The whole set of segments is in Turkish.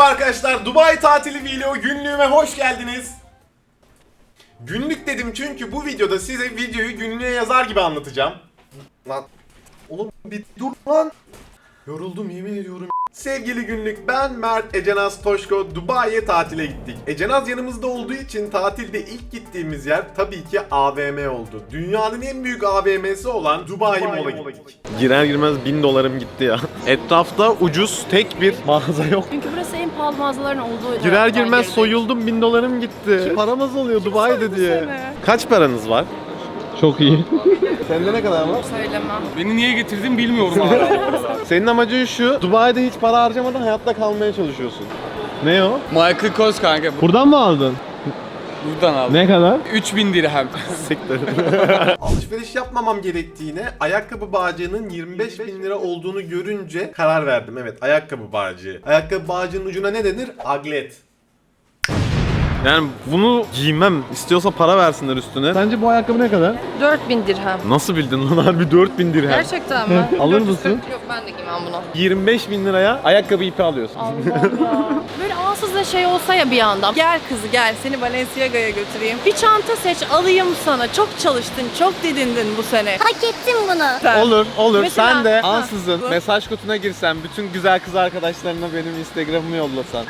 merhaba arkadaşlar. Dubai tatili vlog günlüğüme hoş geldiniz. Günlük dedim çünkü bu videoda size videoyu günlüğe yazar gibi anlatacağım. Lan oğlum bir dur lan. Yoruldum yemin ediyorum. Sevgili günlük ben Mert Ecenaz Toşko Dubai'ye tatile gittik. Ecenaz yanımızda olduğu için tatilde ilk gittiğimiz yer tabii ki AVM oldu. Dünyanın en büyük AVM'si olan Dubai Mall'a gittik. Girer girmez 1000 dolarım gitti ya. Etrafta ucuz tek bir mağaza yok. Çünkü burası en pahalı mağazaların olduğu Girer girmez soyuldum 1000 dolarım gitti. Paramız oluyor Dubai'de diye. seni? Kaç paranız var? Çok iyi. Sende ne kadar var? Söylemem. Beni niye getirdin bilmiyorum hala. Senin amacın şu, Dubai'de hiç para harcamadan hayatta kalmaya çalışıyorsun. Ne o? Michael Kors kanka. Buradan mı aldın? Buradan aldım. Ne kadar? 3000 dirhem. Siktir. Alışveriş yapmamam gerektiğine ayakkabı bağcığının 25 bin lira olduğunu görünce karar verdim. Evet ayakkabı bağcığı. Ayakkabı bağcığının ucuna ne denir? Aglet. Yani bunu giymem. İstiyorsa para versinler üstüne. Sence bu ayakkabı ne kadar? 4000 dirhem. Nasıl bildin lan harbi 4000 dirhem. Gerçekten mi? Alır 440 mısın? Yok ben de giymem bunu. 25 bin liraya ayakkabı ipi alıyorsun. Allah Böyle ansızda şey olsa ya bir anda. Gel kızı gel seni Balenciaga'ya götüreyim. Bir çanta seç alayım sana. Çok çalıştın, çok didindin bu sene. Hak ettim bunu. Sen. Olur, olur. Mesela- Sen de Ha. ansızın mesaj kutuna girsen, bütün güzel kız arkadaşlarına benim Instagram'ımı yollasan.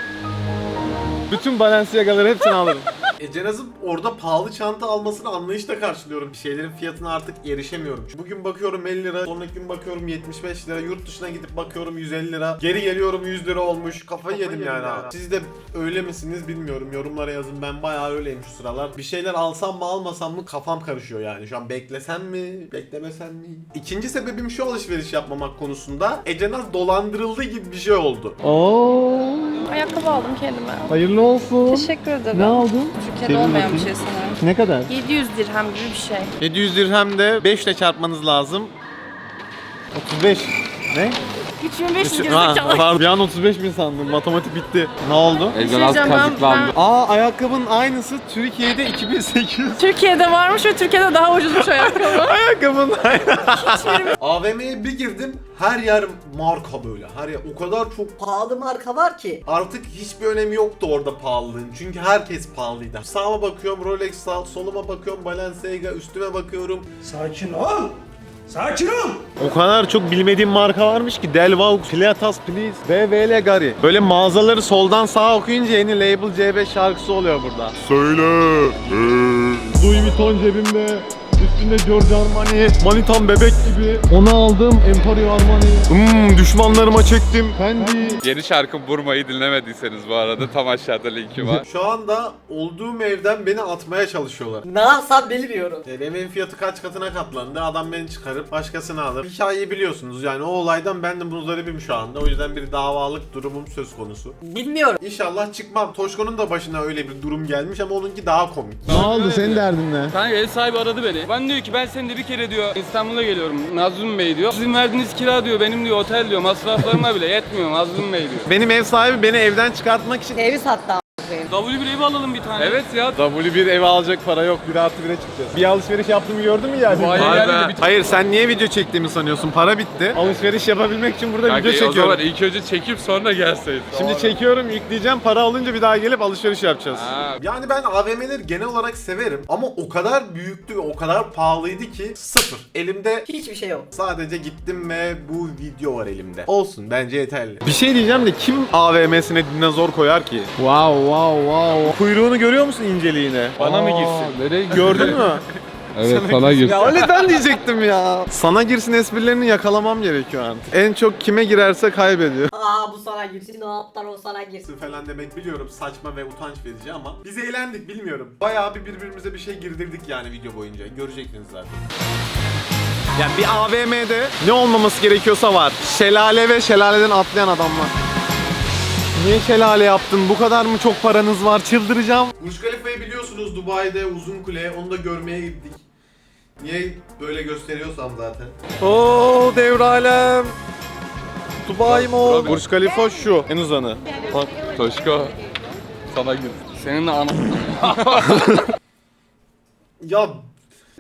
Bütün Balenciaga'ları hepsini alırım. E Cenaz'ın orada pahalı çanta almasını anlayışla karşılıyorum. Bir şeylerin fiyatına artık erişemiyorum. Bugün bakıyorum 50 lira, sonraki gün bakıyorum 75 lira, yurt dışına gidip bakıyorum 150 lira. Geri geliyorum 100 lira olmuş. Kafayı, yedim yani. ha. Siz de öyle misiniz bilmiyorum. Yorumlara yazın. Ben bayağı öyleyim şu sıralar. Bir şeyler alsam mı almasam mı kafam karışıyor yani. Şu an beklesem mi, beklemesem mi? İkinci sebebim şu alışveriş yapmamak konusunda. Ecenaz dolandırıldı gibi bir şey oldu. Oo, Ayakkabı aldım kendime. hayırlı olsun. Teşekkür ederim. Ne aldın? Türkiye'de Sevin olmayan bir bakayım. şey sanırım. Ne kadar? 700 dirhem gibi bir şey. 700 dirhem de 5 ile çarpmanız lazım. 35. Ne? 3500 Ha, gerizekalı. pardon. Bir an 35 bin sandım. Matematik bitti. Ne oldu? Bir şey az diyeceğim, ben- kazıklandı. Aa ayakkabının aynısı Türkiye'de 2800. Türkiye'de varmış ve Türkiye'de daha ucuzmuş ayakkabı. Ayakkabının aynı. AVM'ye bir girdim. Her yer marka böyle. Her yer o kadar çok pahalı marka var ki. Artık hiçbir önemi yoktu orada pahalılığın. Çünkü herkes pahalıydı. Sağıma bakıyorum Rolex, sağ, soluma bakıyorum Balenciaga, üstüme bakıyorum. Sakin ol. Sakin ol. O kadar çok bilmediğim marka varmış ki Delvaux, Pilatas Please, BVL Gari. Böyle mağazaları soldan sağa okuyunca yeni Label C5 şarkısı oluyor burada. Söyle. Louis Vuitton cebimde. Üstünde Giorgio Armani. Manitam bebek gibi. Onu aldım. Emporio Armani. Hmm, düşmanlarıma çektim. Fendi. Yeni şarkı Burma'yı dinlemediyseniz bu arada tam aşağıda linki var. Şu anda olduğum evden beni atmaya çalışıyorlar. Ne yapsam bilmiyorum. Yani evin fiyatı kaç katına katlandı. Adam beni çıkarıp başkasını alır. Hikayeyi biliyorsunuz yani o olaydan ben de muzdaribim şu anda. O yüzden bir davalık durumum söz konusu. Bilmiyorum. İnşallah çıkmam. Toşko'nun da başına öyle bir durum gelmiş ama onunki daha komik. Ne oldu? Senin derdin ne? Kanka ev sahibi aradı beni. Ben diyor ki ben seninle bir kere diyor İstanbul'a geliyorum. Nazım Bey diyor. Sizin verdiğiniz kira diyor benim diyor otel diyor masraflarıma bile yetmiyor Nazım Bey diyor. Benim ev sahibi beni evden çıkartmak için Evi sattı a**. W1 evi alalım bir tane. Evet ya. W1 ev alacak para yok. 1 artı 1'e çıkacağız. Bir alışveriş yaptığımı gördün mü ya? Vay Vay be. Hayır sen niye video çektiğimi sanıyorsun? Para bitti. Alışveriş yapabilmek için burada Kanka, video o çekiyorum. zaman ilk önce çekip sonra gelseydin. Şimdi çekiyorum, yükleyeceğim. Para alınca bir daha gelip alışveriş yapacağız. Ha. Yani ben AVM'leri genel olarak severim ama o kadar büyüktü ve o kadar pahalıydı ki sıfır. Elimde Hiçbir şey yok. sadece gittim ve bu video var elimde. Olsun bence yeterli. Bir şey diyeceğim de kim AVM'sine dinozor koyar ki? Wow wow wow. Kuyruğunu görüyor musun inceliğine? Bana mı girsin? Nereye Gördün mü? Evet sana girsin. Ya öyle ben diyecektim ya. Sana girsin esprilerini yakalamam gerekiyor artık. En çok kime girerse kaybediyor. Aa bu sana girsin, o aptal o sana girsin. falan demek biliyorum saçma ve utanç verici ama biz eğlendik bilmiyorum. Bayağı bir birbirimize bir şey girdirdik yani video boyunca. Göreceksiniz zaten. Yani bir AVM'de ne olmaması gerekiyorsa var. Şelale ve şelaleden atlayan adamlar. Niye şelale yaptın? Bu kadar mı çok paranız var? Çıldıracağım. Burj Khalifa'yı biliyorsunuz Dubai'de uzun kule. Onu da görmeye gittik. Niye böyle gösteriyorsam zaten. Oo devralem. Dubai Mall. Burj Khalifa şu en uzanı. Bak. Toşko. Sana gir. Senin de ana... Ya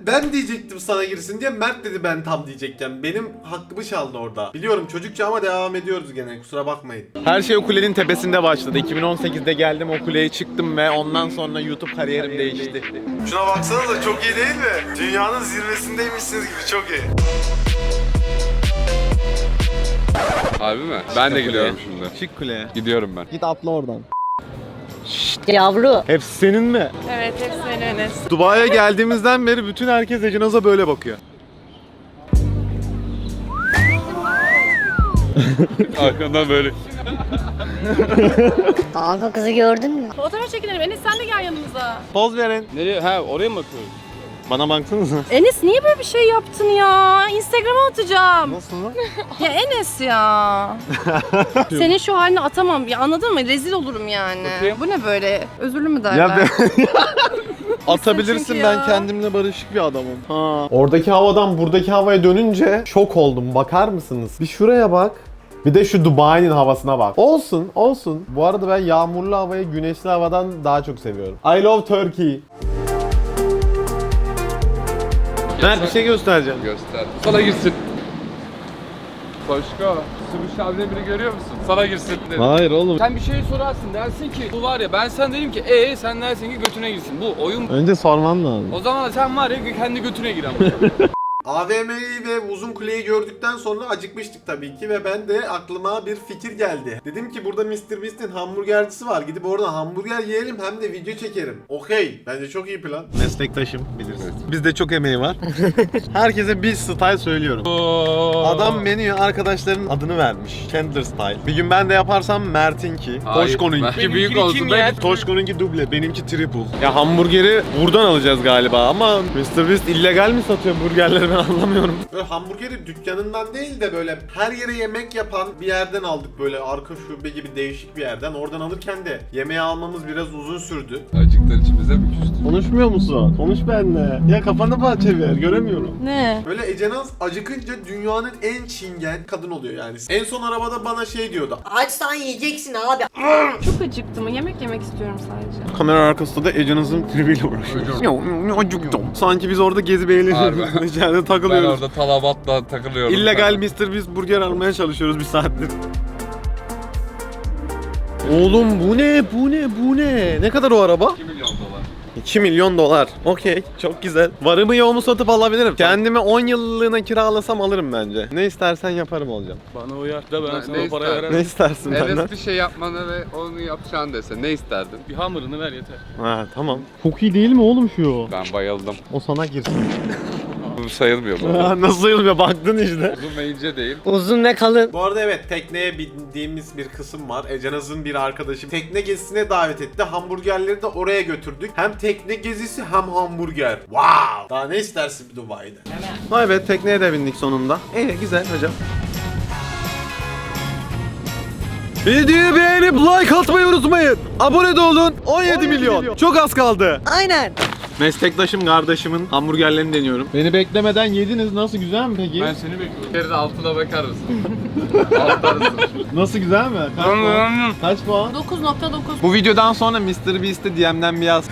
Ben diyecektim sana girsin diye Mert dedi ben tam diyecekken. Benim hakkımı çaldı orada. Biliyorum çocukça ama devam ediyoruz gene kusura bakmayın. Her şey o kulenin tepesinde başladı. 2018'de geldim o kuleye çıktım ve ondan sonra YouTube kariyerim değişti. Şuna baksanıza çok iyi değil mi? Dünyanın zirvesindeymişsiniz gibi çok iyi. Harbi mi? Ben de gidiyorum şimdi. Çık kuleye. Gidiyorum ben. Git atla oradan. Yavru. Hepsi senin mi? Evet hepsi Enes. Dubai'ye geldiğimizden beri bütün herkes Ecinaz'a böyle bakıyor. Arkamdan böyle. Kanka kızı gördün mü? Fotoğraf çekinelim. Enes sen de gel yanımıza. Poz verin. Nereye? Ha oraya mı bakıyoruz? Bana baksanıza. Enes niye böyle bir şey yaptın ya? Instagram'a atacağım. Nasıl lan? Ya Enes ya. Senin şu halini atamam ya anladın mı? Rezil olurum yani. Bakayım. Bu ne böyle? Özürlü mü derler? Ya ben... Atabilirsin çünkü ben ya. kendimle barışık bir adamım. Ha. Oradaki havadan buradaki havaya dönünce şok oldum. Bakar mısınız? Bir şuraya bak. Bir de şu Dubai'nin havasına bak. Olsun, olsun. Bu arada ben yağmurlu havayı güneşli havadan daha çok seviyorum. I love Turkey. Mert bir şey göstereceğim. Göster. Sana girsin. Koşko. Sürüş havle biri görüyor musun? Sana girsin dedim. Hayır oğlum. Sen bir şey sorarsın dersin ki bu var ya ben sen dedim ki ee sen dersin ki götüne girsin. Bu oyun. Önce sorman lazım. O zaman sen var ya kendi götüne gir ama. AVM'yi ve uzun kuleyi gördükten sonra acıkmıştık tabii ki ve ben de aklıma bir fikir geldi. Dedim ki burada Mr. Beast'in hamburgercisi var. Gidip orada hamburger yiyelim hem de video çekerim. Okey. Bence çok iyi plan. Meslektaşım bilirsin. Bizde çok emeği var. Herkese bir style söylüyorum. Adam menüye arkadaşların adını vermiş. Chandler style. Bir gün ben de yaparsam Mert'inki, Hayır, Toşko'nunki. belki büyük olsun. Ben Toşko'nunki duble, benimki triple. Ya hamburgeri buradan alacağız galiba ama Mr. Beast illegal mi satıyor burgerleri ben anlamıyorum. Böyle hamburgeri dükkanından değil de böyle her yere yemek yapan bir yerden aldık böyle arka şube gibi değişik bir yerden. Oradan alırken de yemeği almamız biraz uzun sürdü. Acıktan içimize mi küstü? Konuşmuyor musun? Konuş benimle. Ya kafanı bana çevir, göremiyorum. ne? Böyle Ecenaz acıkınca dünyanın en çingen kadın oluyor yani. En son arabada bana şey diyordu. Açsan yiyeceksin abi. Çok acıktım. Yemek yemek istiyorum sadece. Kamera arkasında da Ecenaz'ın tribiyle uğraşıyor. Ya, acıktım. Sanki biz orada gezip eğleniyoruz. Harbi. İçeride Ben takılıyoruz. orada talabatla takılıyorum. İllegal Mr. Beast burger almaya çalışıyoruz bir saattir. Oğlum bu ne? Bu ne? Bu ne? Ne kadar o araba? 2 milyon dolar. 2 milyon dolar. Okey. Çok güzel. Varımı yoğumu satıp alabilirim. Kendime 10 yıllığına kiralasam alırım bence. Ne istersen yaparım olacağım. Bana uyar da ben Ne- sana ne o parayı ister? veremem. Ne istersin benden? Enes bir şey yapmanı ve onu yapacağını dese ne isterdin? Bir hamurunu ver yeter. Ha tamam. Çok iyi değil mi oğlum şu? Ben bayıldım. O sana girsin. Bu sayılmıyor bu. Nasıl sayılmıyor? Baktın işte. Uzun ve ince değil. Uzun ve kalın. Bu arada evet tekneye bindiğimiz bir kısım var. Ecenaz'ın bir arkadaşı tekne gezisine davet etti. Hamburgerleri de oraya götürdük. Hem tekne gezisi hem hamburger. Wow! Daha ne istersin bir Dubai'de? Vay be tekneye de bindik sonunda. İyi güzel hocam. Videoyu beğenip like atmayı unutmayın. Abone de olun. 17, milyon. Çok az kaldı. Aynen. Meslektaşım kardeşimin hamburgerlerini deniyorum. Beni beklemeden yediniz. Nasıl güzel mi peki? Ben seni bekliyorum. Bir kere de altına bakar mısın? Nasıl güzel mi? Kaç puan? Kaç puan? 9.9. Bu videodan sonra Mr. Beast'e DM'den bir yaz.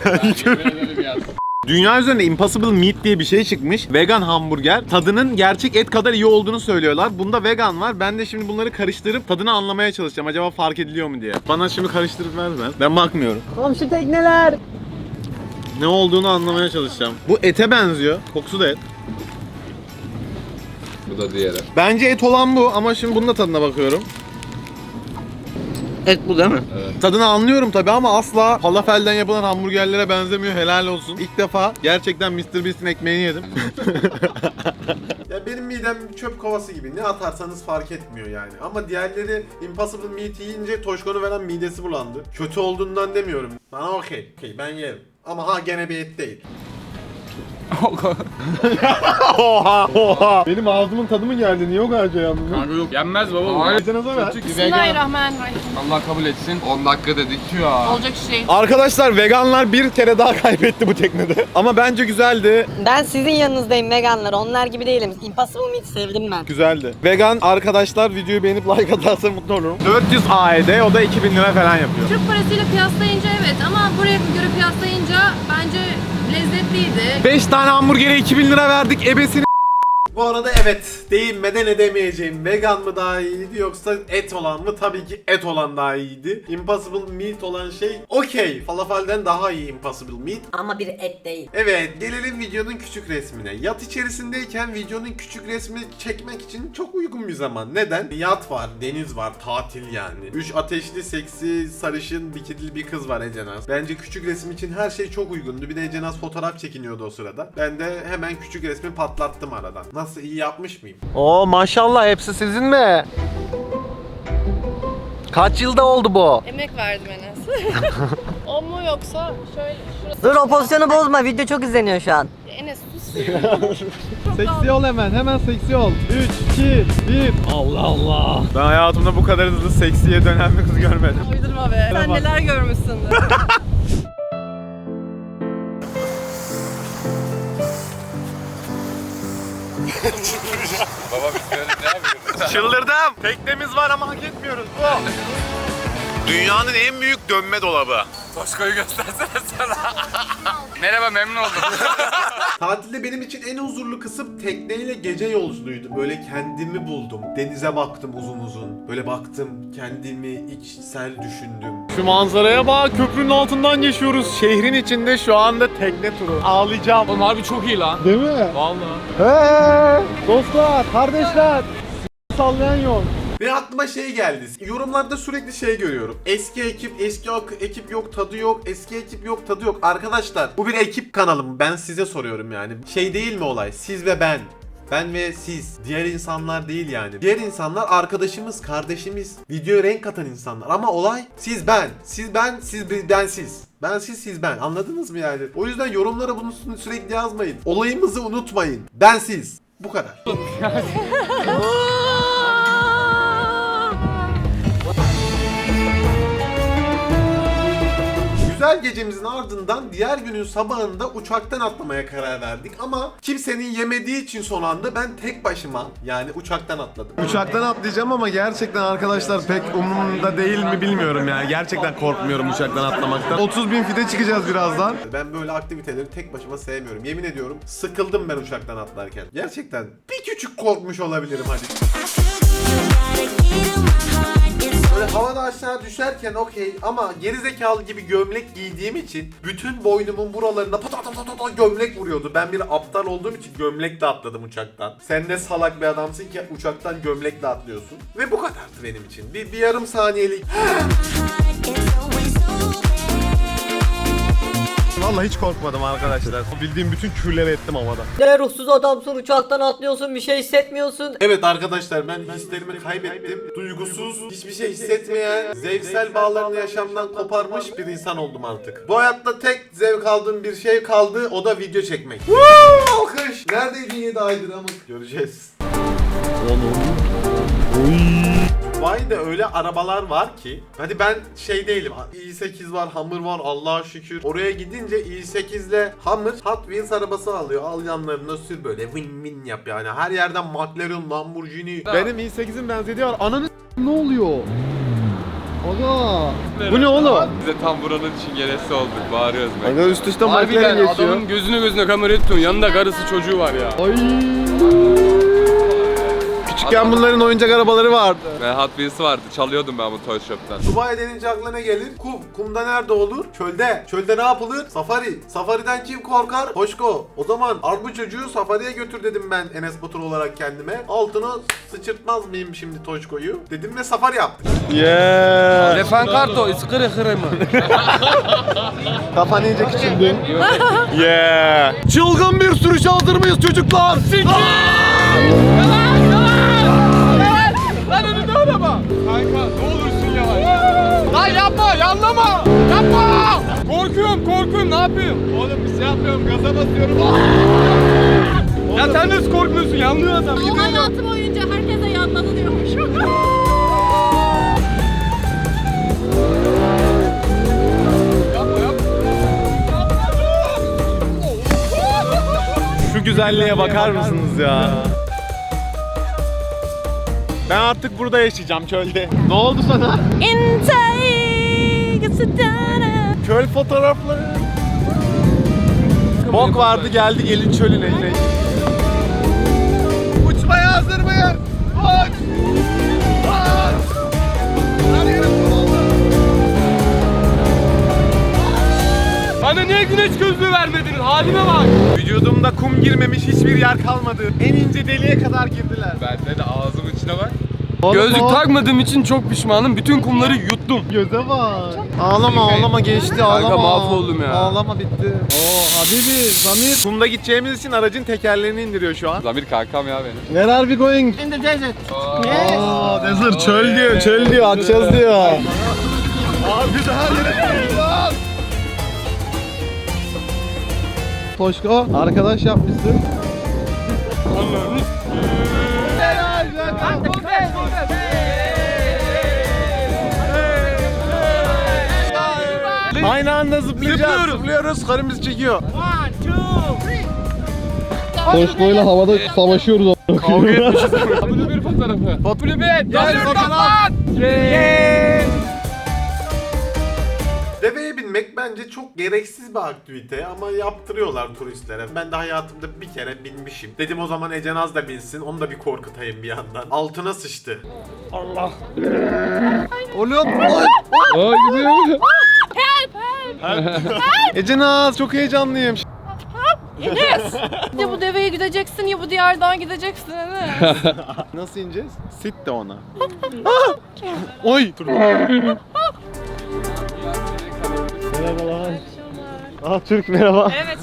Dünya üzerinde Impossible Meat diye bir şey çıkmış. Vegan hamburger. Tadının gerçek et kadar iyi olduğunu söylüyorlar. Bunda vegan var. Ben de şimdi bunları karıştırıp tadını anlamaya çalışacağım. Acaba fark ediliyor mu diye. Bana şimdi karıştırıp ver ben. Ben bakmıyorum. Komşu tekneler. Ne olduğunu anlamaya çalışacağım. Bu ete benziyor. Kokusu da et. Bu da diğeri. Bence et olan bu ama şimdi bunun da tadına bakıyorum. Et bu değil mi? Tadını anlıyorum tabi ama asla falafelden yapılan hamburgerlere benzemiyor. Helal olsun. İlk defa gerçekten Mr. Beast'in ekmeğini yedim. ya benim midem çöp kovası gibi. Ne atarsanız fark etmiyor yani. Ama diğerleri Impossible Meat yiyince Toşkon'u veren midesi bulandı. Kötü olduğundan demiyorum. Bana okey. Okey ben yerim. Ama ha gene bir et değil. Oha oha. Benim ağzımın tadı mı geldi? Niye o kadar şey yaptın? Kanka yok. Yenmez baba bu. Hayır. Bismillahirrahmanirrahim. Allah kabul etsin. 10 dakika dedik. Ya. Olacak iş değil. Arkadaşlar veganlar bir kere daha kaybetti bu teknede. Ama bence güzeldi. Ben sizin yanınızdayım veganlar. Onlar gibi değilim. Impossible Meat sevdim ben. Güzeldi. Vegan arkadaşlar videoyu beğenip like atarsa mutlu olurum. 400 AED o da 2000 lira falan yapıyor. Türk parasıyla kıyaslayınca evet ama buraya göre kıyaslayınca bence lezzetliydi. verdik. 5 tane hamburgere 2000 lira verdik ebesini bu arada evet değinmeden edemeyeceğim. Vegan mı daha iyiydi yoksa et olan mı? Tabii ki et olan daha iyiydi. Impossible Meat olan şey okey. Falafelden daha iyi Impossible Meat. Ama bir et değil. Evet gelelim videonun küçük resmine. Yat içerisindeyken videonun küçük resmi çekmek için çok uygun bir zaman. Neden? Yat var, deniz var, tatil yani. Üç ateşli, seksi, sarışın, bikinili bir kız var Ecenaz. Bence küçük resim için her şey çok uygundu. Bir de Ecenaz fotoğraf çekiniyordu o sırada. Ben de hemen küçük resmi patlattım aradan. Nasıl iyi yapmış mıyım? Oo maşallah hepsi sizin mi? Kaç yılda oldu bu? Emek verdim Enes. o mu yoksa şöyle şurası. Dur o pozisyonu bozma video çok izleniyor şu an. Enes sus. Seksi ol hemen hemen seksi ol. 3, 2, 1. Allah Allah. Ben hayatımda bu kadar hızlı seksiye dönen bir kız görmedim. Uydurma be. Sen neler görmüşsündür. Baba biz böyle ne yapıyoruz? Çıldırdım. Teknemiz var ama hak etmiyoruz. Bu. Dünyanın en büyük dönme dolabı. Toşko'yu göstersene sana. Merhaba memnun oldum. Tatilde benim için en huzurlu kısım tekneyle gece yolculuğuydu. Böyle kendimi buldum. Denize baktım uzun uzun. Böyle baktım kendimi içsel düşündüm. Şu manzaraya bak köprünün altından geçiyoruz. Şehrin içinde şu anda tekne turu. Ağlayacağım. Oğlum harbi çok iyi lan. Değil mi? Vallahi. Hey! Dostlar, kardeşler. S- Sallayan yol. Ve aklıma şey geldi. Yorumlarda sürekli şey görüyorum. Eski ekip, eski ekip yok, tadı yok. Eski ekip yok, tadı yok. Arkadaşlar bu bir ekip kanalı mı? Ben size soruyorum yani. Şey değil mi olay? Siz ve ben. Ben ve siz. Diğer insanlar değil yani. Diğer insanlar arkadaşımız, kardeşimiz. Videoya renk katan insanlar. Ama olay siz ben. Siz ben, siz ben siz. Ben siz siz ben. Anladınız mı yani? O yüzden yorumlara bunu sü- sürekli yazmayın. Olayımızı unutmayın. Ben siz. Bu kadar. Güzel gecemizin ardından diğer günün sabahında uçaktan atlamaya karar verdik ama kimsenin yemediği için son anda ben tek başıma yani uçaktan atladım. Uçaktan atlayacağım ama gerçekten arkadaşlar pek umurumda değil mi bilmiyorum yani. Gerçekten korkmuyorum uçaktan atlamaktan. 30 bin fide çıkacağız birazdan. Ben böyle aktiviteleri tek başıma sevmiyorum. Yemin ediyorum sıkıldım ben uçaktan atlarken. Gerçekten bir küçük korkmuş olabilirim hadi. Böyle havada aşağı düşerken okey ama gerizekalı gibi gömlek giydiğim için bütün boynumun buralarında pata pata pata pata gömlek vuruyordu. Ben bir aptal olduğum için gömlekle atladım uçaktan. Sen ne salak bir adamsın ki uçaktan gömlekle atlıyorsun. Ve bu kadardı benim için. Bir, bir yarım saniyelik Vallahi hiç korkmadım arkadaşlar. Bildiğim bütün kürleri ettim havada. Ne ruhsuz adamsın uçaktan atlıyorsun bir şey hissetmiyorsun. Evet arkadaşlar ben hislerimi kaybettim. Duygusuz, hiçbir şey hissetmeyen, zevksel bağlarını yaşamdan koparmış bir insan oldum artık. Bu hayatta tek zevk aldığım bir şey kaldı o da video çekmek. Woo! Alkış! Neredeydin 7 aydır amık? Göreceğiz. Dubai'de öyle arabalar var ki Hadi ben şey değilim i8 var Hummer var Allah'a şükür Oraya gidince i8 ile Hummer Hot Wheels arabası alıyor Al yanlarına sür böyle win win yap yani Her yerden McLaren Lamborghini Benim i8'in benzediği var. Ananı ne oluyor? Aga. Bu ne oğlum? Biz de tam buranın çingenesi olduk. Bağırıyoruz be. Aga üst üste Harbiden McLaren geçiyor. adamın gözünü gözüne kamerayı tutuyorsun. Yanında karısı çocuğu var ya. Ay. Küçükken bunların oyuncak arabaları vardı. Ve Hot Wheels vardı. Çalıyordum ben bu toy shop'tan. Dubai denince aklına ne gelir? Kum. Kumda nerede olur? Çölde. Çölde ne yapılır? Safari. Safari'den kim korkar? Hoşko. O zaman al bu çocuğu safariye götür dedim ben Enes Batur olarak kendime. Altına sıçırtmaz mıyım şimdi Toşko'yu? Dedim ve safari yaptık. Yeah. Refan Karto, iskırı kırı mı? Kafan iyice küçüldü. yeah. Çılgın bir sürüş hazır mıyız çocuklar? Lan Korkuyorum korkuyorum ne yapayım? Oğlum bir şey yapmıyorum gaza basıyorum. Ya sen nasıl korkmuyorsun yanlıyor adam. Ama hayatım boyunca herkese yanladı diyormuşum. Yapma yapma. Şu güzelliğe bakar mısınız ya? Ben artık burada yaşayacağım çölde. Ne oldu sana? Köl fotoğrafları. Bok vardı geldi gelin çölüne yine. Uçmaya hazır mıyız? Uç! Uç! Her yerim kullandı. Bana niye güneş gözlüğü vermediniz? Halime bak. Vücudumda kum girmemiş hiçbir yer kalmadı. En ince deliğe kadar girdiler. Bende de ağzımın içine bak. Gözlük takmadığım için çok pişmanım. Bütün kumları yuttum. Göze bak. Ağlama ağlama geçti ağlama. mahvoldum ya. Ağlama bitti. Oo Habibi Zamir. Kumda gideceğimiz için aracın tekerlerini indiriyor şu an. Zamir kankam ya benim. Where are we going? In the desert. Aa, desert çöl diyor çöl diyor açacağız diyor. Abi daha yere lan. Toşko arkadaş yapmışsın. Aynı anda zıplayacağız. Zıplıyoruz. Zıplıyoruz. Karımız çekiyor. Toşko'yla havada savaşıyoruz. Kavga etmişiz. Bunu bir fotoğrafı. Fotoğrafı. Gel Gel. Yeah. Deveye binmek bence çok gereksiz bir aktivite ama yaptırıyorlar turistlere. Ben de hayatımda bir kere binmişim. Dedim o zaman Ece Naz da binsin, onu da bir korkutayım bir yandan. Altına sıçtı. Allah. Oluyor mu? Aa gidiyor. Ece Naz çok heyecanlıyım. Enes! ya bu deveye gideceksin ya bu diyardan gideceksin Enes. Nasıl ineceğiz? Sit de ona. Oy! Merhabalar. Aa Türk merhaba. evet.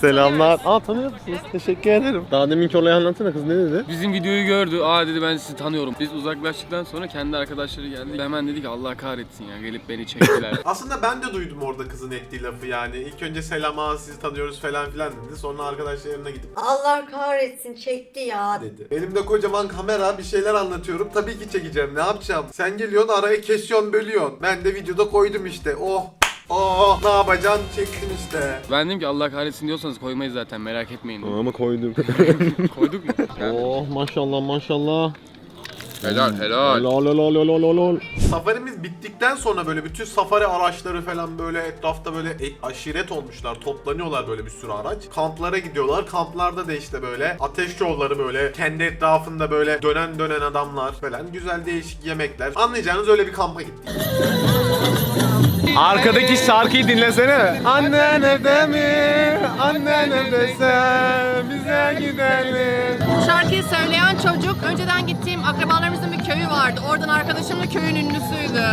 Selamlar. Aa tanıyor musunuz? Teşekkür ederim. Daha deminki olayı anlatsana kız ne dedi? Bizim videoyu gördü. Aa dedi ben sizi tanıyorum. Biz uzaklaştıktan sonra kendi arkadaşları geldi. Hemen dedi ki Allah kahretsin ya gelip beni çektiler. Aslında ben de duydum orada kızın ettiği lafı yani. İlk önce selam aa sizi tanıyoruz falan filan dedi. Sonra arkadaşlarına gidip Allah kahretsin çekti ya. dedi. Elimde kocaman kamera bir şeyler anlatıyorum. Tabii ki çekeceğim. Ne yapacağım? Sen geliyorsun araya kesiyorsun bölüyorsun. Ben de videoda koydum işte. Oh. Oh ne yapacaksın? Çektim işte. ben dedim ki Allah kahretsin diyorsanız koymayız zaten merak etmeyin. dedim. Ama koydum. Koyduk mu? oh maşallah maşallah. Helal helal. Lol lol lol lol lol. Safarimiz bittikten sonra böyle bütün safari araçları falan böyle etrafta böyle e- aşiret olmuşlar. Toplanıyorlar böyle bir sürü araç. Kamplara gidiyorlar. Kamplarda da işte böyle ateş yolları böyle kendi etrafında böyle dönen dönen adamlar falan. Güzel değişik yemekler. Anlayacağınız öyle bir kampa gittik. Arkadaki şarkıyı dinlesene. Annen evde mi? Annen evdeyse bize gidelim. Şarkıyı söyleyen çocuk önceden gittiğim akrabalarımızın bir köyü vardı. Oradan arkadaşım da köyün ünlüsüydü.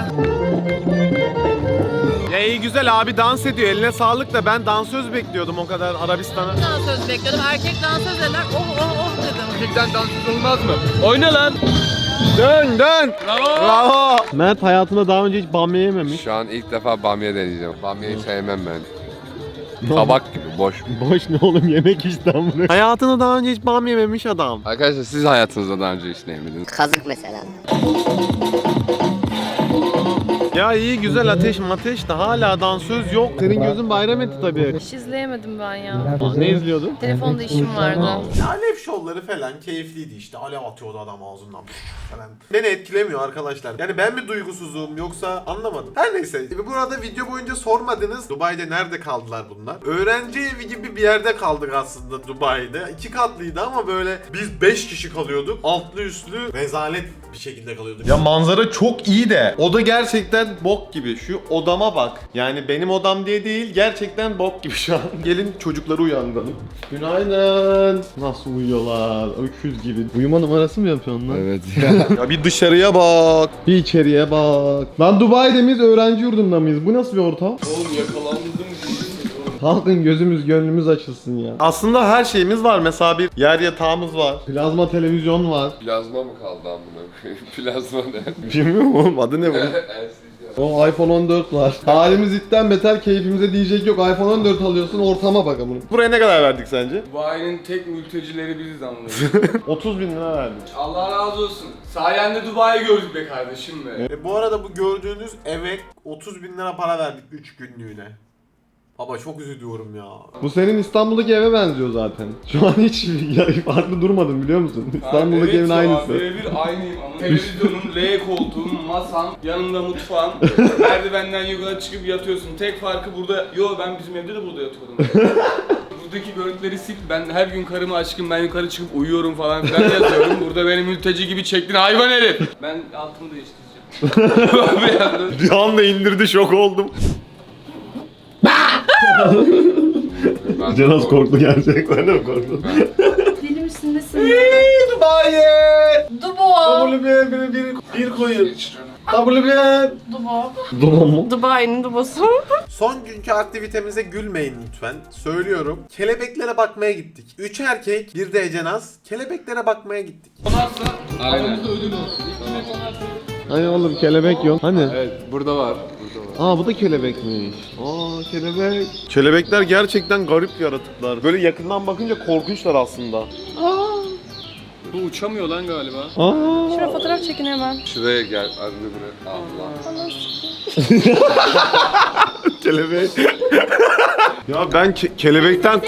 Ya iyi güzel abi dans ediyor. Eline sağlık da ben dansöz bekliyordum o kadar Arabistan'a. Dansöz bekliyordum. Erkek dansöz dediler. Oh oh oh dedim. Erkekten dansöz olmaz mı? Oyna lan. Dön dön. Bravo. Bravo. Mert hayatında daha önce hiç bamya yememiş. Şu an ilk defa bamya deneyeceğim. Bamyayı sevmem ben. Tabak gibi boş. Boş ne oğlum yemek işte. Hayatında daha önce hiç bam yememiş adam. Arkadaşlar siz hayatınızda daha önce hiç ne yemediniz? Kazık mesela. Ya iyi güzel ateş mateş de hala dansöz yok. Senin gözün bayram etti tabii. Hiç izleyemedim ben ya. Ne izliyordun? Telefonda işim vardı. Alev şovları falan keyifliydi işte. Alev atıyordu adam ağzından falan. Beni etkilemiyor arkadaşlar. Yani ben mi duygusuzum yoksa anlamadım. Her neyse. Burada video boyunca sormadınız. Dubai'de nerede kaldılar bunlar? Öğrenci evi gibi bir yerde kaldık aslında Dubai'de. İki katlıydı ama böyle biz 5 kişi kalıyorduk. Altlı üstlü rezalet bir şekilde kalıyorduk. Ya manzara çok iyi de oda gerçekten bok gibi. Şu odama bak. Yani benim odam diye değil gerçekten bok gibi şu an. Gelin çocukları uyandıralım. Günaydın. Nasıl uyuyorlar? Öküz gibi. Uyuma numarası mı yapıyorsun lan? Evet. ya bir dışarıya bak. Bir içeriye bak. Lan Dubai'de miyiz öğrenci yurdunda mıyız? Bu nasıl bir ortam? Oğlum yakalandım. Kalkın gözümüz gönlümüz açılsın ya. Aslında her şeyimiz var. Mesela bir yer yatağımız var. Plazma televizyon var. Plazma mı kaldı amına koyayım? Plazma ne? Bilmiyorum oğlum adı ne bu? O iPhone 14 var. Halimiz itten beter keyfimize diyecek yok. iPhone 14 alıyorsun ortama bak amına. Buraya ne kadar verdik sence? Dubai'nin tek mültecileri biziz anladın. 30 bin lira verdik. Allah razı olsun. Sayende Dubai'yi gördük be kardeşim be. E, bu arada bu gördüğünüz eve 30 bin lira para verdik 3 günlüğüne. Baba çok üzülüyorum ya. Bu senin İstanbul'daki eve benziyor zaten. Şu an hiç ya, farklı durmadın biliyor musun? İstanbul'daki evet evin ya, aynısı. Birebir aynıyım ama. Televizyonun, L koltuğun, masan, yanında mutfağın. merdivenden yukarı çıkıp yatıyorsun. Tek farkı burada, yo ben bizim evde de burada yatıyordum. burada buradaki görüntüleri sil. Ben her gün karımı aşkım ben yukarı çıkıp uyuyorum falan filan yazıyorum. Burada beni mülteci gibi çektin hayvan herif. Ben altımı değiştireceğim. Bir anda- Bir anda indirdi şok oldum. Ben Cenaz korktu gerçekten de mi korktu? Deli misin nesin? Dubai! Dubo. WB bir, bir, bir koyun. WB! Dubo. Duman mı? Dubai'nin dubosu. Son günkü aktivitemize gülmeyin lütfen. Söylüyorum. Kelebeklere bakmaya gittik. Üç erkek, bir de Ecenaz. Kelebeklere bakmaya gittik. Aynen. Hani oğlum kelebek yok. Hani? Evet burada var. Aa bu da kelebekmiş. Aa kelebek. Kelebekler gerçekten garip yaratıklar. Böyle yakından bakınca korkunçlar aslında. Bu uçamıyor lan galiba. Aa. Şuraya fotoğraf çekin hemen. Şuraya gel. Arını buraya. Allah. Kelebek. ya ben ke- kelebekten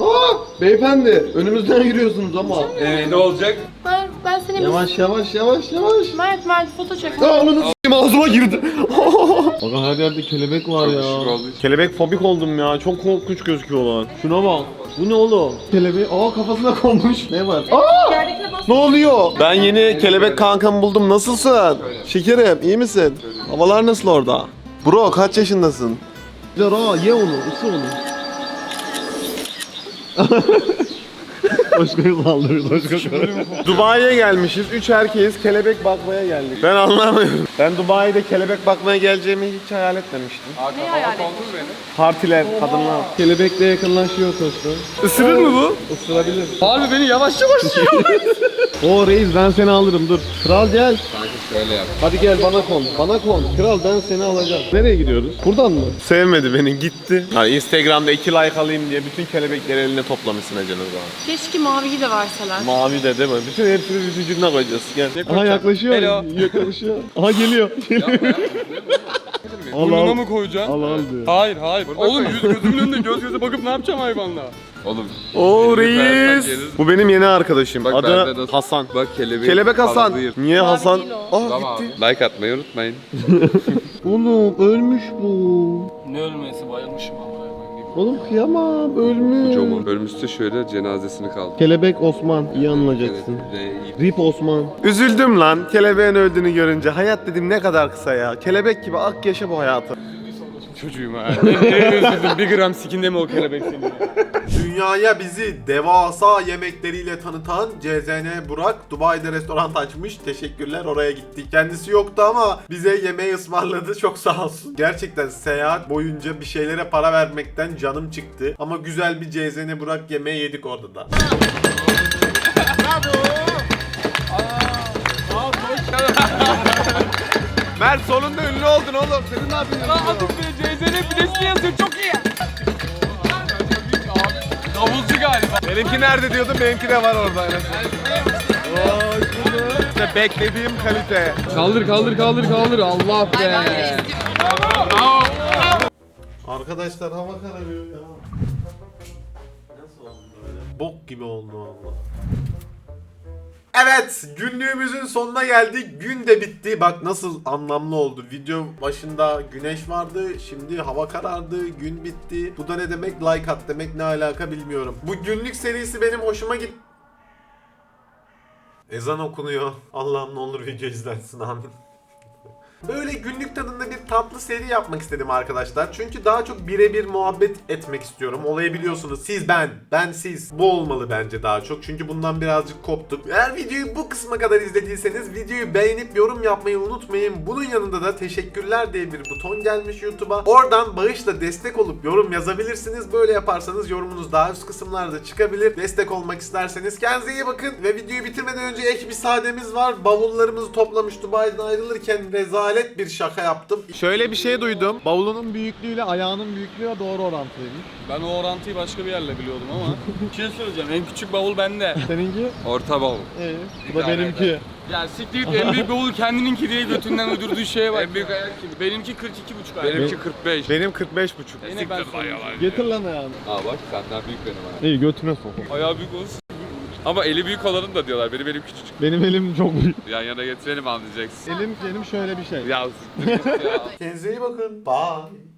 Aa, beyefendi önümüzden yürüyorsunuz ama. Ee, ne olacak? Ben, ben seni Yavaş yavaş yavaş yavaş. Mert Mert foto çek. Aa onu s**eyim ağzıma girdi. Bakın her yerde kelebek var ya. kelebek fobik oldum ya. Çok korkunç gözüküyorlar. Şuna bak. Bu ne oğlum? Kelebeği aa kafasına konmuş. Ne var? Aa! Yerdekine bas. Ne oluyor? Ben yeni kelebek kankamı buldum. Nasılsın? Şekerim, iyi misin? Havalar nasıl orada? Bro kaç yaşındasın? Aa ye onu, ısı onu. Başkayı saldırıyor, başka Dubai'ye gelmişiz. Üç erkeğiz. Kelebek bakmaya geldik. Ben anlamıyorum. Ben Dubai'de kelebek bakmaya geleceğimi hiç hayal etmemiştim. Kafama hayal beni. Partiler, kadınlar. Kelebekle yakınlaşıyor Toşko. Isırır mı bu? Isırabilir. Harbi beni yavaş yavaş Oo reis ben seni alırım dur. Kral gel. Sanki şöyle yap. Hadi gel bana kon. Bana kon. Kral ben seni alacağım. Nereye gidiyoruz? Buradan mı? Sevmedi beni, gitti. Yani Instagram'da iki like alayım diye bütün kelebekleri eline toplamışsın Ece Nurhan. Keşke maviyi de verseler. Mavi de değil mi? Bütün hepsini vücuduna koyacağız. Gel. Aha yaklaşıyor. Hello. Yaklaşıyor. Aha geliyor. al Burnuna al. mı koyacaksın? Al al diyor. Hayır hayır. Oğlum yüz gözümün önünde göz göze bakıp ne yapacağım hayvanla? Oğlum. Oo reis. Bu benim yeni arkadaşım. Bak bende Adı nasıl- Hasan. Bak kelebek. Kelebek Hasan. Niye Mavi Hasan? değil o. Ah Tamam gitti. Like atmayı unutmayın. Oğlum ölmüş bu. Ne ölmesi bayılmışım gibi. Oğlum kıyamam ölmüş. Kocaman. Ölmüştü şöyle cenazesini kaldı. Kelebek Osman iyi anlayacaksın. Evet, Rip Osman. Üzüldüm lan kelebeğin öldüğünü görünce. Hayat dedim ne kadar kısa ya. Kelebek gibi ak yaşa bu hayatı. Çocuğum ha. Nereye üzüldün? Bir gram sikinde mi o kelebek seni? Dünyaya bizi devasa yemekleriyle tanıtan CZN Burak Dubai'de restoran açmış. Teşekkürler oraya gittik. Kendisi yoktu ama bize yemeği ısmarladı. Çok sağ olsun. Gerçekten seyahat boyunca bir şeylere para vermekten canım çıktı. Ama güzel bir CZN Burak yemeği yedik orada da. Mert sonunda ünlü oldun oğlum. Senin ne yapıyorsun? Adım bile Pidesi yazıyor çok iyi. Davulcu galiba. Benimki nerede diyordun? Benimki de var orada. İşte beklediğim kalite. Kaldır kaldır kaldır kaldır Allah be. Arkadaşlar hava kararıyor ya. Nasıl oldu böyle? Bok gibi oldu valla. Evet günlüğümüzün sonuna geldik. Gün de bitti. Bak nasıl anlamlı oldu. Video başında güneş vardı. Şimdi hava karardı. Gün bitti. Bu da ne demek? Like at demek ne alaka bilmiyorum. Bu günlük serisi benim hoşuma git. Ezan okunuyor. Allah'ım ne olur video izlensin amin. Böyle günlük tadında bir tatlı seri yapmak istedim arkadaşlar. Çünkü daha çok birebir muhabbet etmek istiyorum. Olayı biliyorsunuz. Siz ben, ben siz. Bu olmalı bence daha çok. Çünkü bundan birazcık koptuk. Eğer videoyu bu kısma kadar izlediyseniz videoyu beğenip yorum yapmayı unutmayın. Bunun yanında da teşekkürler diye bir buton gelmiş YouTube'a. Oradan bağışla destek olup yorum yazabilirsiniz. Böyle yaparsanız yorumunuz daha üst kısımlarda çıkabilir. Destek olmak isterseniz kendinize iyi bakın. Ve videoyu bitirmeden önce ek bir sademiz var. Bavullarımızı toplamış Dubai'den ayrılırken rezalet bir şaka yaptım. Şöyle bir şey duydum. Bavulunun büyüklüğüyle ayağının büyüklüğü doğru orantılıymış. Ben o orantıyı başka bir yerle biliyordum ama. bir şey söyleyeceğim en küçük bavul bende. Seninki? Orta bavul. Ee, bu da benimki. Ya siktir git en büyük bavul kendininki diye götünden uydurduğu şeye bak. En büyük ayak kim? Benimki 42,5 ayak. Benimki 45. Benim 45 buçuk. Yine ben. Getir lan ayağını. Aa bak senden büyük benim ha. İyi götüne sok. Ayağı büyük olsun. Ama eli büyük olanın da diyorlar. Benim elim küçücük. Benim elim çok büyük. Yan yana getirelim anlayacaksın. Elim benim şöyle bir şey. Ya Kendinize iyi bakın. Bye.